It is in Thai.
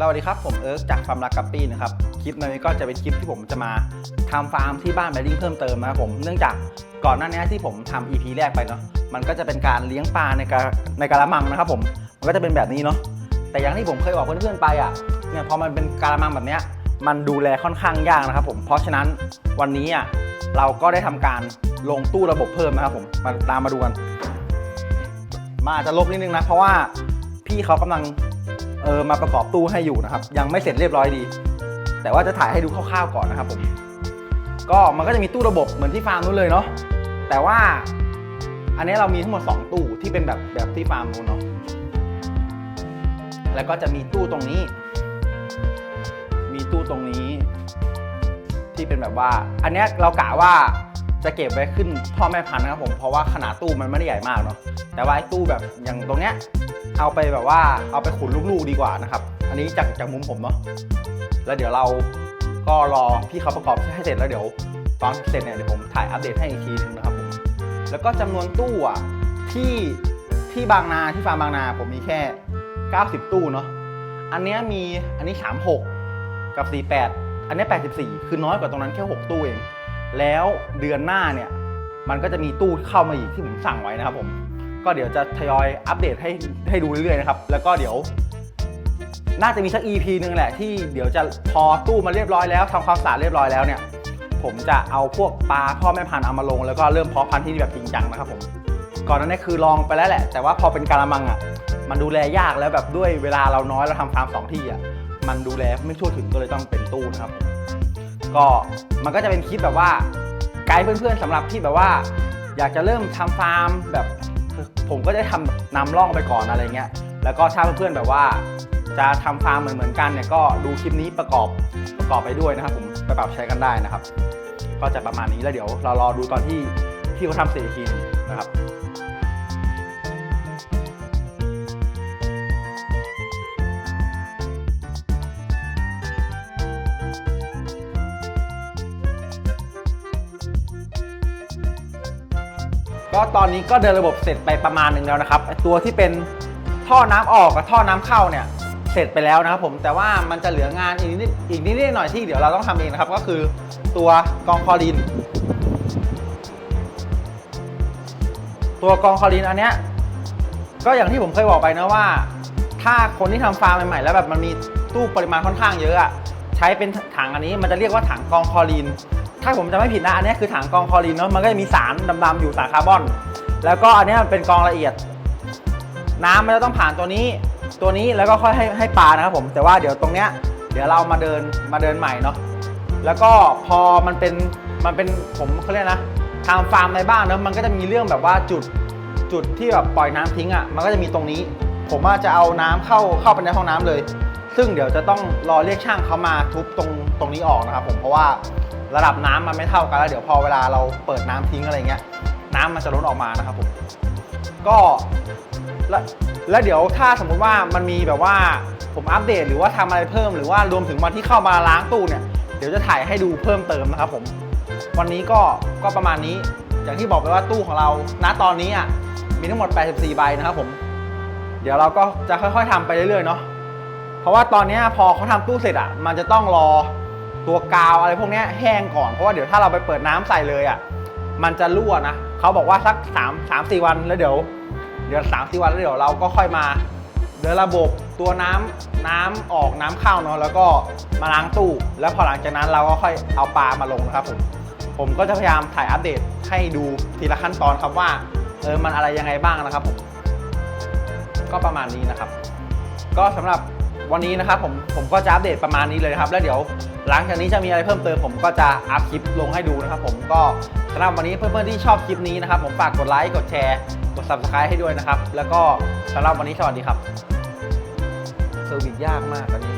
สวัสดีครับ ผมเอิร์กจากฟาร์มรักกัปปี้นะครับ คลิปนี้ก็จะเป็นคลิปที่ผมจะมาทำฟาร์มที่บ้านแบริ่งเพิ่มเติมนะครับผม เนื่องจากก่อนหน้านี้ที่ผมทำ EP แรกไปเนาะ มันก็จะเป็นการเลี้ยงปลาในกระในกระมังนะครับผม มันก็จะเป็นแบบนี้เนาะ แต่อย่างที่ผมเคยบอกเพื่อนๆไปอะ เนี่ยพอมันเป็นกระมังแบบเนี้ยมันดูแลค่อนข้างยากนะครับผม เพราะฉะนั้นวันนี้อะเราก็ได้ทำการลงตู้ระบบเพิ่มนะครับผม มาตามมาดูกัน มาอาจจะลบนิดนึงนะ เพราะว่าพี่เขากำลัง เออมาประกอบตู้ให้อยู่นะครับ ยังไม่เสร็จเรียบร้อยดี แต่ว่าจะถ่ายให้ดูคร่าวๆก่อนนะครับผมก็มันก็จะมีตู้ระบบเหมือนที่ฟาร์มนู้นเลยเนาะแต่ว่าอันนี้เรามีทั้งหมด 2 ตู้ที่เป็นแบบแบบที่ฟาร์มนู้นเนาะแล้วก็จะมีตู้ตรงนี้ มีตู้ตรงนี้ ที่เป็นแบบว่า อันนี้เรากะว่าจะเก็บไว้ขึ้นพ่อแม่พันธุ์นะครับผมเพราะว่าขนาดตู้มันไม่ได้ใหญ่มากเนาะแต่ว่าไอ้ตู้แบบอย่างตรงเนี้ย เอาไปแบบว่าเอาไปขุนลูกๆดีกว่านะครับ อันนี้จากจากมุมผมเนาะแล้วเดี๋ยวเราก็รอพี่เขาประกอบให้เสร็จแล้วเดี๋ยวตอนเสร็จเนี่ยเดี๋ยวผมถ่ายอัปเดตให้อีกทีนึงนะครับผมแล้วก็จำนวนตู้อะที่ที่บางนาที่ฟาร์มบางนาผมมีแค่ 90 ตู้เนาะอันเนี้ยมีอันนี้ 36 กับ 48 อันนี้ 84 คือน้อยกว่าตรงนั้นแค่ 6 ตู้เอง แล้วเดือนหน้าเนี่ย มันก็จะมีตู้เข้ามาอีกที่ผมสั่งไว้นะครับผม ก็เดี๋ยวจะทยอยอัปเดตให้ให้ดูเรื่อยๆนะครับ แล้วก็เดี๋ยว น่าจะมีสัก EP หนึ่งแหละที่เดี๋ยวจะพอตู้มาเรียบร้อยแล้วทำความสะอาดเรียบร้อยแล้วเนี่ย ผมจะเอาพวกปลาพ่อแม่พันธุ์เอามาลง แล้วก็เริ่มเพาะพันธุ์ที่แบบจริงจังนะครับผมก่อนนั้านนี่คือลองไปแล้วแหละ แต่ว่าพอเป็นการะมังอะมันดูแลยากแล้วแบบด้วยเวลาเราน้อยเราทำฟาร์มสองที่อะมันดูแลไม่ทั่วถึงก็เลยต้องเป็นตู้นะครับ ก็มันก็จะเป็นคลิปแบบว่าไกด์เพื่อนๆสำหรับที่แบบว่า อยากจะเริ่มทำฟาร์มแบบ ผมก็จะทำนำร่องไปก่อนอะไรเงี้ย แล้วก็ถ้าเพื่อนๆแบบว่า จะทำฟาร์มเหมือนๆกันเนี่ยก็ดูคลิปนี้ประกอบประกอบไปด้วยนะครับ ผมไปปรับใช้กันได้นะครับ ก็จะประมาณนี้แล้วเดี๋ยวเรารอดูตอนที่ที่เขาทำเสร็จอีกทีนึงนะครับ ก็ตอนนี้ก็เดินระบบเสร็จไปประมาณหนึ่งแล้วนะครับตัวที่เป็นท่อน้ำออกกับท่อน้ำเข้าเนี่ยเสร็จไปแล้วนะครับผมแต่ว่ามันจะเหลืองานอีกนิดอีกนิดหน่อยที่เดี๋ยวเราต้องทำเองนะครับ ก็คือตัวกองคอรีนตัวกองคอรีนอันเนี้ยก็อย่างที่ผมเคยบอกไปนะว่า ถ้าคนที่ทำฟาร์มใหม่ๆแล้วแบบมันมีตู้ปริมาณค่อนข้างเยอะอะใช้เป็นถังอันนี้มันจะเรียกว่าถังกองคอรีน ถ้าผมจะไม่ผิดนะ อันนี้คือถังกองคลอรีนเนาะ มันก็จะมีสารดำๆอยู่สารคาร์บอน แล้วก็อันนี้มันเป็นกองละเอียด น้ำมันจะต้องผ่านตัวนี้ ตัวนี้แล้วก็ค่อยให้ให้ปลานะครับผม แต่ว่าเดี๋ยวตรงเนี้ย เดี๋ยวเรามาเดินมาเดินใหม่เนาะ แล้วก็พอมันเป็นมันเป็นผมเขาเรียกนะทำฟาร์มในบ้านเนอะมันก็จะมีเรื่องแบบว่าจุดจุดที่แบบปล่อยน้ำทิ้งอะ่ะ มันก็จะมีตรงนี้ ผมว่าจะเอาน้ำเข้าเข้าไปในห้องน้ำเลย ซึ่งเดี๋ยวจะต้องรอเรียกช่างเขามาทุบตรงตรงนี้ออกนะครับผม เพราะว่า ระดับน้ำมันไม่เท่ากันแล้วเดี๋ยวพอเวลาเราเปิดน้ำทิ้งอะไรเงี้ยน้ำมันจะล้นออกมานะครับผมก็แล้วแล้วเดี๋ยวถ้าสมมุติว่ามันมีแบบว่าผมอัปเดตหรือว่าทำอะไรเพิ่มหรือว่ารวมถึงวันที่เข้ามาล้างตู้เนี่ยเดี๋ยวจะถ่ายให้ดูเพิ่มเติมนะครับผม วันนี้ก็ก็ประมาณนี้อย่างที่บอกไปว่าตู้ของเราณตอนนี้อะมีทั้งหมด 84 ใบนะครับผม เดี๋ยวเราก็จะค่อยๆทำไปเรื่อยๆเนาะเพราะว่าตอนนี้พอเขาทำตู้เสร็จอะ มันจะต้องรอ ตัวกาวอะไรพวกนี้แห้งก่อนเพราะว่าเดี๋ยวถ้าเราไปเปิดน้ำใส่เลยอะมันจะรั่วนะเขาบอกว่าสัก3 3 4 วันแล้วเดี๋ยว เดี๋ยว3 4วันแล้วเดี๋ยวเราก็ค่อยมาเดินระบบตัวน้ำน้ำออกน้ำเข้าเนาะแล้วก็มาล้างตู้ แล้วพอหลังจากนั้นเราก็ค่อยเอาปลามาลงนะครับผมผมก็จะพยายามถ่ายอัปเดตให้ดูทีละขั้นตอนครับว่าเออมันอะไรยังไงบ้างนะครับผมก็ประมาณนี้นะครับ ก็สำหรับ วันนี้นะครับผมผมก็จะอัปเดตประมาณนี้เลยครับ แล้วเดี๋ยวหลังจากนี้จะมีอะไรเพิ่มเติมผมก็จะอัพคลิปลงให้ดูนะครับ ผมก็สำหรับวันนี้เพื่อนๆที่ชอบคลิปนี้นะครับ ผมฝากกดไลค์กดแชร์กด subscribe ให้ด้วยนะครับ แล้วก็สำหรับวันนี้สวัสดีครับเซอร์วิสยากมากอันนี้